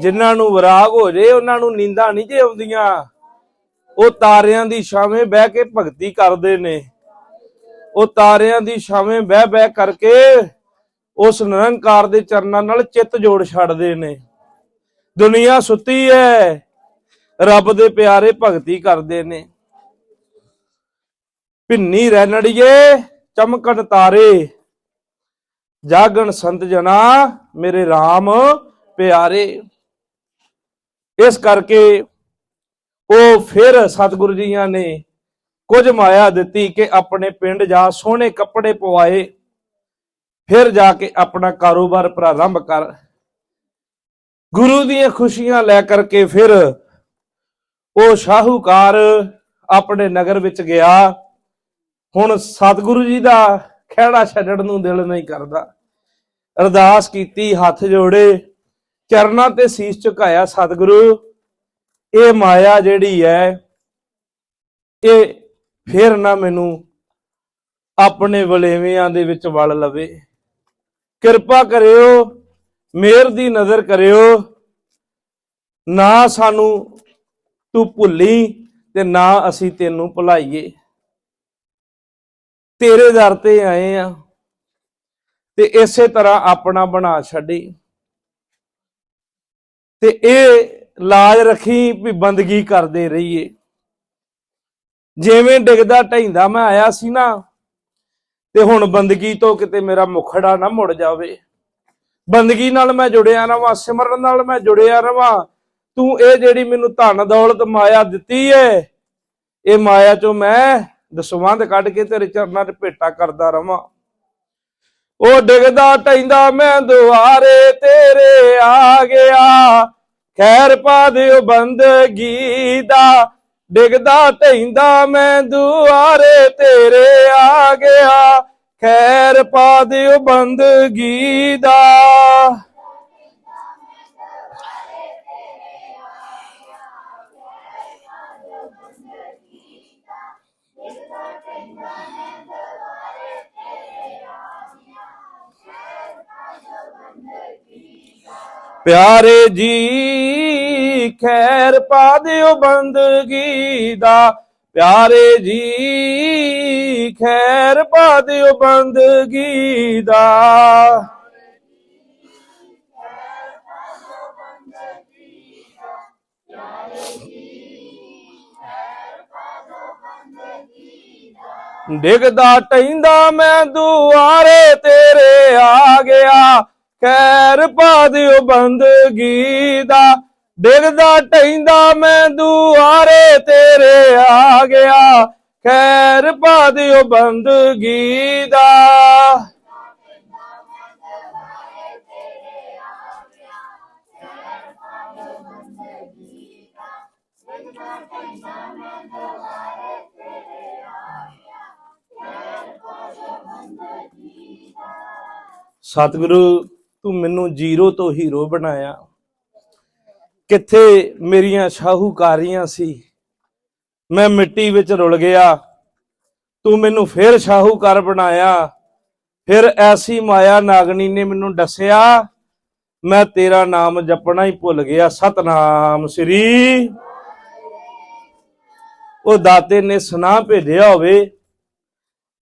ਜਿਨ੍ਹਾਂ ਨੂੰ ਵਿਰਾਗ ਹੋ ਜੇ, ਉਹਨਾਂ ਨੂੰ ਨੀਂਦਾਂ ਨਹੀਂ ਜੇ ਆਉਂਦੀਆਂ। ਉਹ ਤਾਰਿਆਂ ਦੀ ਛਾਵੇਂ ਬਹਿ ਕੇ ਭਗਤੀ ਕਰਦੇ ਨੇ। ਉਹ ਤਾਰਿਆਂ ਦੀ ਛਾਵੇਂ ਬਹਿ ਬਹਿ ਕਰਕੇ ਉਸ ਨਿਰੰਕਾਰ ਦੇ ਚਰਨਾਂ ਨਾਲ ਚਿੱਤ ਜੋੜ ਛੱਡਦੇ ਨੇ। ਦੁਨੀਆ ਸੁੱਤੀ ਹੈ ਰੱਬ ਦੇ ਪਿਆਰੇ ਭਗਤੀ ਕਰਦੇ ਨੇ। ਭਿੰਨੀ ਰਹਿਣੜੀਏ ਚਮਕਣ ਤਾਰੇ। ਜਾਗਣ ਸੰਤ ਜਨਾ, ਮੇਰੇ RAM ਪਿਆਰੇ। ਇਸ ਕਰਕੇ ਉਹ ਫਿਰ ਸਤਿਗੁਰੂ ਜੀਆਂ ਨੇ ਕੁਝ ਮਾਇਆ ਦਿੱਤੀ ਕਿ ਆਪਣੇ ਪਿੰਡ ਜਾ ਸੋਹਣੇ ਕੱਪੜੇ ਪਵਾਏ, ਫਿਰ ਜਾ ਕੇ ਆਪਣਾ ਕਾਰੋਬਾਰ ਪ੍ਰਾਰੰਭ ਕਰ। ਗੁਰੂ ਦੀਆਂ ਖੁਸ਼ੀਆਂ ਲੈ ਕਰਕੇ ਫਿਰ ਉਹ ਸ਼ਾਹੂਕਾਰ ਆਪਣੇ ਨਗਰ ਵਿੱਚ ਗਿਆ। ਹੁਣ ਸਤਿਗੁਰੂ ਜੀ ਦਾ ਖਹਿੜਾ ਛੱਡਣ ਨੂੰ ਦਿਲ ਨਹੀਂ ਕਰਦਾ। ਅਰਦਾਸ ਕੀਤੀ, ਹੱਥ ਜੋੜੇ। ਚਰਨਾਂ ਤੇ ਸੀਸ ਝੁਕਾਇਆ ਸਤਿਗੁਰੂ, ਇਹ ਮਾਇਆ ਜਿਹੜੀ ਹੈ, ਇਹ ਫਿਰ ਨਾ ਮੈਨੂੰ ਆਪਣੇ ਵਲੇਵਿਆਂ ਦੇ ਵਿੱਚ ਵਲ ਲਵੇ। ਕਿਰਪਾ ਕਰਿਓ ਮੇਰ ਦੀ ਨਜ਼ਰ ਕਰਿਓ, ਨਾ ਸਾਨੂੰ ਤੂੰ ਭੁੱਲੀ ਤੇ ਨਾ ਅਸੀਂ ਤੈਨੂੰ ਭੁਲਾਈਏ। ਤੇਰੇ ਦਰ ਤੇ ਆਏ ਆ ਤੇ ਇਸੇ ਤਰ੍ਹਾਂ ਆਪਣਾ ਬਣਾ ਛੱਡੀ। ਤੇ ਇਹ ਲਾਜ ਰੱਖੀ ਵੀ ਬੰਦਗੀ ਕਰਦੇ ਰਹੀਏ। ਜਿਵੇਂ ਡਿੱਗਦਾ ਢੈਂਦਾ ਮੈਂ ਆਇਆ ਸੀ ਨਾ, ਤੇ ਹੁਣ ਬੰਦਗੀ ਤੋਂ ਕਿਤੇ ਮੇਰਾ ਮੁਖੜਾ ਨਾ ਮੁੜ ਜਾਵੇ। ਬੰਦਗੀ ਨਾਲ ਮੈਂ ਜੁੜਿਆ ਰਵਾਂ, ਸਿਮਰਨ ਨਾਲ ਮੈਂ ਜੁੜਿਆ ਰਵਾਂ। ਤੂੰ ਇਹ ਜਿਹੜੀ ਮੈਨੂੰ ਧਨ, ਦੌਲਤ, ਮਾਇਆ ਦਿੱਤੀ ਏ, ਇਹ ਮਾਇਆ ਚੋਂ ਮੈਂ ਦਸਵੰਧ ਕੱਢ ਕੇ ਤੇਰੇ ਚਰਨਾਂ 'ਚ ਭੇਟਾ ਕਰਦਾ ਰਵਾਂ। ਉਹ ਡਿੱਗਦਾ ਟੈਂਦਾ ਮੈਂ ਦੁਆਰੇ ਤੇਰੇ ਆ ਗਿਆ। ਖੈਰ ਪਾ ਦਿਓ ਬੰਦਗੀ ਦਾ ਡਿੱਗਦਾ ਟੈਂਦਾ ਮੈਂ ਦੁਆਰੇ ਤੇਰੇ ਆ ਗਿਆ। ਖੈਰ ਪਾ ਦਿਓ ਬੰਦਗੀ ਦਾ ਪਿਆਰੇ ਜੀ, ਖੈਰ ਪਾ ਦਿਓ ਬੰਦਗੀ ਦਾ। ਪਿਆਰੇ ਜੀ, ਖੈਰ ਪਾ ਦਿਓ ਬੰਦਗੀ ਦਾ। ਡਿੱਗਦਾ ਟੈਂਦਾ ਮੈਂ ਦੁਆਰੇ ਤੇਰੇ ਆ ਗਿਆ। ਖੈਰ ਪਾ ਦਿਓ ਬੰਦਗੀ ਦਾ ਡਿੱਗਦਾ ਟੈਂਦਾ ਮੈਂ ਦੁਆਰੇ ਤੇਰੇ ਆ ਗਿਆ। ਖੈਰ ਪਾ ਦਿਓ ਬੰਦਗੀ ਦਾ ਸਤਿਗੁਰੂ ਤੂੰ ਮੈਨੂੰ ਜ਼ੀਰੋ ਤੋਂ ਹੀਰੋ ਬਣਾਇਆ। ਕਿੱਥੇ ਮੇਰੀਆਂ ਸ਼ਾਹੂਕਾਰੀਆਂ ਸੀ। ਮੈਂ ਮਿੱਟੀ ਵਿੱਚ ਰੁਲ ਗਿਆ। ਤੂੰ ਮੈਨੂੰ ਫਿਰ ਸ਼ਾਹੂਕਾਰ ਬਣਾਇਆ। ਫਿਰ ਐਸੀ ਮਾਇਆ ਨਾਗਣੀ ਨੇ ਮੈਨੂੰ ਦੱਸਿਆ, ਮੈਂ ਤੇਰਾ ਨਾਮ ਜਪਣਾ ਹੀ ਭੁੱਲ ਗਿਆ। ਸਤਨਾਮ ਸ੍ਰੀ। ਉਹ ਦਾਤੇ ਨੇ ਸੁਨਾ ਭੇਜਿਆ ਹੋਵੇ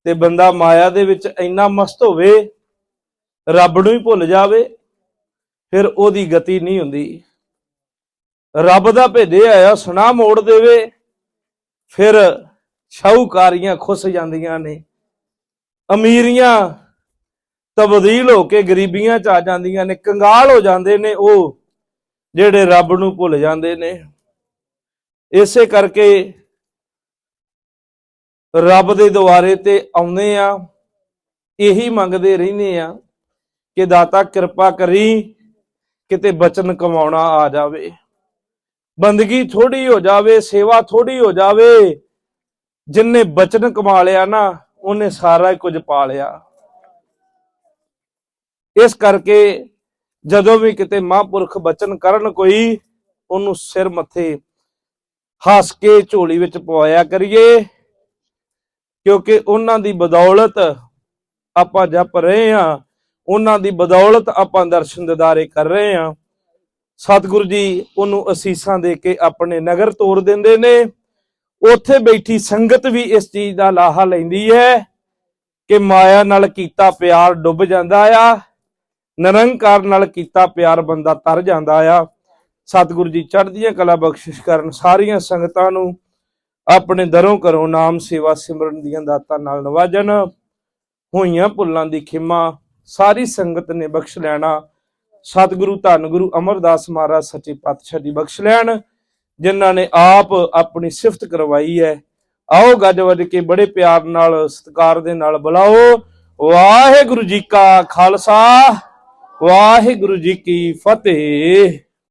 ਤੇ ਬੰਦਾ ਮਾਇਆ ਦੇ ਵਿੱਚ ਇੰਨਾ ਮਸਤ ਹੋਵੇ ਰੱਬ ਨੂੰ ਹੀ ਭੁੱਲ ਜਾਵੇ, ਫਿਰ ਉਹਦੀ ਗਤੀ ਨਹੀਂ ਹੁੰਦੀ। ਰੱਬ ਦਾ ਭੇਜਿਆ ਆਇਆ ਸੁਨਾ ਮੋੜ ਦੇਵੇ, ਫਿਰ ਸ਼ਾਹੂਕਾਰੀਆਂ ਖੁੱਸ ਜਾਂਦੀਆਂ ਨੇ। ਅਮੀਰੀਆਂ ਤਬਦੀਲ ਹੋ ਕੇ ਗਰੀਬੀਆਂ ਚ ਆ ਜਾਂਦੀਆਂ ਨੇ, ਕੰਗਾਲ ਹੋ ਜਾਂਦੇ ਨੇ ਉਹ, ਜਿਹੜੇ ਰੱਬ ਨੂੰ ਭੁੱਲ ਜਾਂਦੇ ਨੇ। ਇਸੇ ਕਰਕੇ ਰੱਬ ਦੇ ਦੁਆਰੇ ਤੇ ਆਉਂਦੇ ਆ, ਇਹੀ ਮੰਗਦੇ ਰਹਿੰਦੇ ਆ। ਕਿ ਦਾਤਾ ਕਿਰਪਾ ਕਰੀ ਕਿਤੇ ਬਚਨ ਕਮਾਉਣਾ ਆ ਜਾਵੇ। ਬੰਦਗੀ ਥੋੜੀ ਹੋ ਜਾਵੇ, ਸੇਵਾ ਥੋੜੀ ਹੋ ਜਾਵੇ, ਜਿੰਨੇ ਬਚਨ ਕਮਾ ਲਿਆ ਨਾ, ਉਹਨੇ ਸਾਰਾ ਹੀ ਕੁਝ ਪਾ ਲਿਆ। ਇਸ ਕਰਕੇ ਜਦੋਂ ਵੀ ਕਿਤੇ ਮਹਾਂਪੁਰਖ ਬਚਨ ਕਰਨ ਕੋਈ, ਉਹਨੂੰ ਸਿਰ ਮੱਥੇ ਹੱਸ ਕੇ ਝੋਲੀ ਵਿੱਚ ਪਵਾਇਆ ਕਰੀਏ, ਕਿਉਂਕਿ ਉਹਨਾਂ ਦੀ ਬਦੌਲਤ ਆਪਾਂ ਜਪ ਰਹੇ ਹਾਂ ਉਹਨਾਂ ਦੀ ਬਦੌਲਤ ਆਪਾਂ ਦਰਸ਼ਨ ਦਿਦਾਰੇ ਕਰ ਰਹੇ ਹਾਂ। ਸਤਿਗੁਰੂ ਜੀ ਉਹਨੂੰ ਅਸੀਸਾਂ ਦੇ ਕੇ ਆਪਣੇ ਨਗਰ ਤੋਰ ਦਿੰਦੇ ਨੇ। ਉੱਥੇ ਬੈਠੀ ਸੰਗਤ ਵੀ ਇਸ ਚੀਜ਼ ਦਾ ਲਾਹਾ ਲੈਂਦੀ ਹੈ ਕਿ ਮਾਇਆ ਨਾਲ ਕੀਤਾ ਪਿਆਰ ਡੁੱਬ ਜਾਂਦਾ ਆ, ਨਿਰੰਕਾਰ ਨਾਲ ਕੀਤਾ ਪਿਆਰ ਬੰਦਾ ਤਰ ਜਾਂਦਾ ਆ। ਸਤਿਗੁਰੂ ਜੀ ਚੜ੍ਹਦੀਆਂ ਕਲਾ ਬਖਸ਼ਿਸ਼ ਕਰਨ ਸਾਰੀਆਂ ਸੰਗਤਾਂ ਨੂੰ ਆਪਣੇ ਦਰੋਂ ਕਰੋ ਨਾਮ ਸੇਵਾ ਸਿਮਰਨ ਦੀਆਂ ਦਾਤਾਂ ਨਾਲ ਨਵਾਜਣ, ਹੋਈਆਂ ਭੁੱਲਾਂ ਦੀ ਖਿਮਾ ਸਾਰੀ ਸੰਗਤ ਨੇ ਬਖਸ਼ ਲੈਣਾ। ਸਤਿਗੁਰੂ ਧੰਨ ਗੁਰੂ ਅਮਰਦਾਸ ਮਹਾਰਾਜ ਸੱਚੇ ਪਾਤਸ਼ਾਹ ਦੀ ਬਖਸ਼ ਲੈਣ, ਜਿਨ੍ਹਾਂ ਨੇ ਆਪ ਆਪਣੀ ਸਿਫਤ ਕਰਵਾਈ ਹੈ। ਆਓ ਗੱਜ ਵੱਜ ਕੇ ਬੜੇ ਪਿਆਰ ਨਾਲ, ਸਤਿਕਾਰ ਦੇ ਨਾਲ ਬੁਲਾਓ। ਵਾਹਿਗੁਰੂ ਜੀ ਕਾ ਖਾਲਸਾ, ਵਾਹਿਗੁਰੂ ਜੀ ਕੀ ਫਤਿਹ।